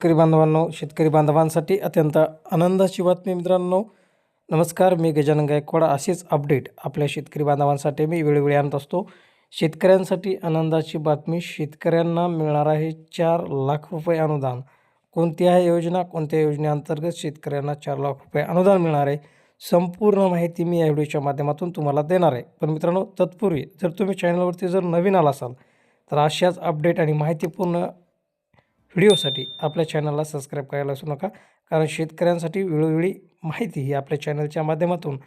शेतकरी बांधवांनो शेतकरी बांधवांसाठी अत्यंत आनंदाची बातमी मित्रांनो. नमस्कार मी गजानन गायकवाड. असेच अपडेट आपल्या शेतकरी बांधवांसाठी मी वेळोवेळी आणत असतो. शेतकऱ्यांसाठी आनंदाची बातमी शेतकऱ्यांना मिळणार आहे चार लाख रुपये अनुदान. कोणती आहे योजना? कोणत्या योजनेअंतर्गत शेतकऱ्यांना चार लाख रुपये अनुदान मिळणार आहे? संपूर्ण माहिती मी या व्हिडिओच्या माध्यमातून तुम्हाला देणार आहे. पण मित्रांनो तत्पूर्वी जर तुम्ही चॅनलवरती जर नवीन आला असाल तर अशाच अपडेट आणि माहितीपूर्ण व्हिडिओसाठी आपल्या चॅनलला सबस्क्राईब करायला असू नका. कारण शेतकऱ्यांसाठी वेळोवेळी माहिती ही आपल्या चॅनलच्या माध्यमातून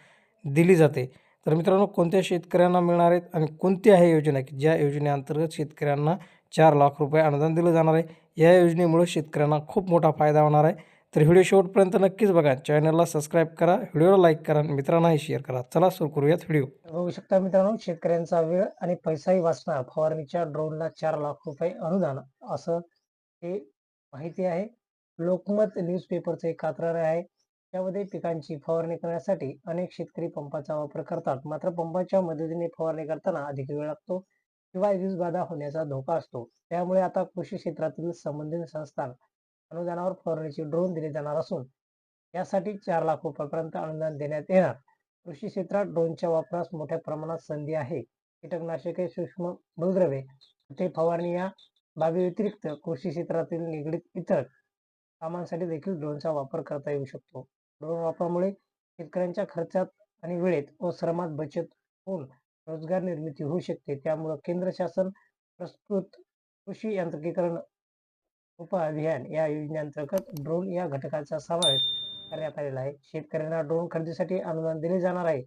दिली जाते. तर मित्रांनो कोणत्या शेतकऱ्यांना मिळणार आहेत आणि कोणती आहे योजना की ज्या योजनेअंतर्गत शेतकऱ्यांना चार लाख रुपये अनुदान दिलं जाणार आहे या योजनेमुळे शेतकऱ्यांना खूप मोठा फायदा होणार आहे. तर व्हिडिओ शेवटपर्यंत नक्कीच बघा. चॅनलला सबस्क्राईब करा व्हिडिओला लाईक करा आणि मित्रांनाही शेअर करा. चला सुरू करूयात व्हिडिओ. बघू शकता मित्रांनो शेतकऱ्यांचा वेळ आणि पैसाही वाचणार. फवारणीच्या ड्रोनला चार लाख रुपये अनुदान असं हे माहिती आहे. लोकमत न्यूजपेपरचं एक कात्र आहे. त्यामध्ये पिकांची फवारणी करण्यासाठी अनेक शेतकरी पंपाचा वापर करतात. मात्र पंपाच्या मदतीने फवारणी करताना अधिक वेळ लागतो किंवा वीज बाधा होण्याचा धोका असतो. त्यामुळे आता कृषी क्षेत्रातील संबंधित संस्थान अनुदानावर फवारणीचे ड्रोन दिले जाणार असून यासाठी चार लाख रुपयापर्यंत अनुदान देण्यात येणार. कृषी क्षेत्रात ड्रोनच्या वापरास मोठ्या प्रमाणात संधी आहे. कीटकनाशके सूक्ष्म मूलद्रव्ये ते फवारणी या बाबी व्यतिरिक्त कृषी क्षेत्रातील निगडीत इतर कामांसाठी देखील ड्रोनचा वापर करता येऊ शकतो. ड्रोन वापरामुळे शेतकऱ्यांच्या खर्चात आणि वेळेत व श्रमात बचत होऊन रोजगार निर्मिती होऊ शकते. त्यामुळे केंद्र शासन प्रस्तुत कृषी यांत्रिकीकरण उप अभियान या योजनेअंतर्गत ड्रोन या घटकाचा समावेश करण्यात आलेला आहे. शेतकऱ्यांना ड्रोन खरेदीसाठी अनुदान दिले जाणार आहे.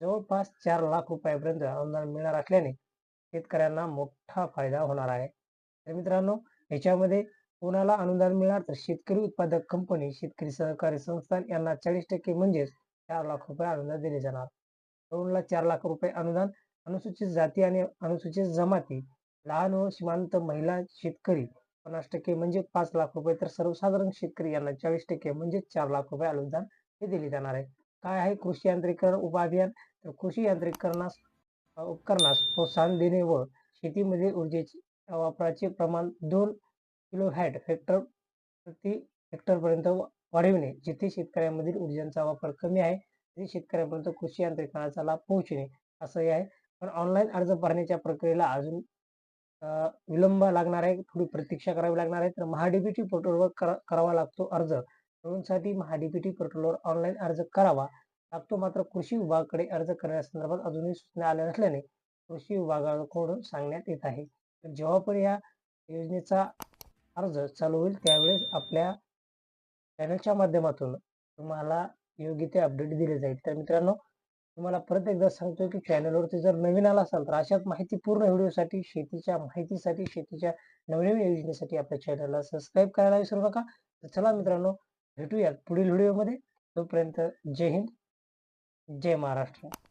जवळपास चार लाख रुपयापर्यंत अनुदान मिळणार असल्याने शेतकऱ्यांना मोठा फायदा होणार आहे. तर मित्रांनो याच्यामध्ये कोणाला अनुदान मिळणार तर शेतकरी उत्पादक कंपनी शेतकरी सहकारी संस्थान यांना चाळीस टक्के म्हणजेच चार लाख रुपये अनुदान दिले जाणार. ड्रोनला चार लाख रुपये अनुदान अनुसूचित जाती आणि अनुसूचित जमाती लहान व सीमांत महिला शेतकरी पन्नास टक्के म्हणजे पाच लाख रुपये तर सर्वसाधारण शेतकरी यांना चाळीस टक्के म्हणजे चार लाख रुपये अनुदान हे दिले जाणार आहे. काय आहे कृषी यांत्रिकरण उपाभियान तर कृषी यांत्रिकरणास उपकरणास प्रोत्साहन देणे व शेतीमध्ये ऊर्जेची वापराचे प्रमाण दोन किलो हॅट हेक्टर प्रति हेक्टरपर्यंत वाढविणे जिथे शेतकऱ्यांमधील ऊर्जांचा वापर कमी आहे तिथे शेतकऱ्यांपर्यंत कृषी यांत्रिकरणाचा लाभ पोहोचणे असंही आहे. पण ऑनलाईन अर्ज भरण्याच्या प्रक्रियेला अजून विलंब लागणार आहे थोडी प्रतीक्षा करावी लागणार आहे. तर महाडीबीटी पोर्टलवर करा करावा लागतो अर्ज. साठी महाडीबीटी पोर्टलवर ऑनलाईन अर्ज करावा लागतो. मात्र कृषी विभागाकडे अर्ज करण्यासंदर्भात अजूनही सूचना आल्या नसल्याने कृषी विभागाकडून सांगण्यात येत आहे. तर जेव्हा पण या योजनेचा अर्ज चालू होईल त्यावेळेस आपल्या चॅनलच्या माध्यमातून तुम्हाला योग्य ते अपडेट दिले जाईल. तर मित्रांनो तुम्हाला परत एकदा सांगतो की चॅनलवरती जर नवीन आला असाल तर अशाच माहितीपूर्ण व्हिडिओसाठी शेतीच्या माहितीसाठी शेतीच्या नवनवीन योजनेसाठी आपल्या चॅनलला सबस्क्राईब करायला विसरू नका. तर चला मित्रांनो भेटूयात पुढील व्हिडिओमध्ये. तोपर्यंत जय हिंद जय महाराष्ट्र.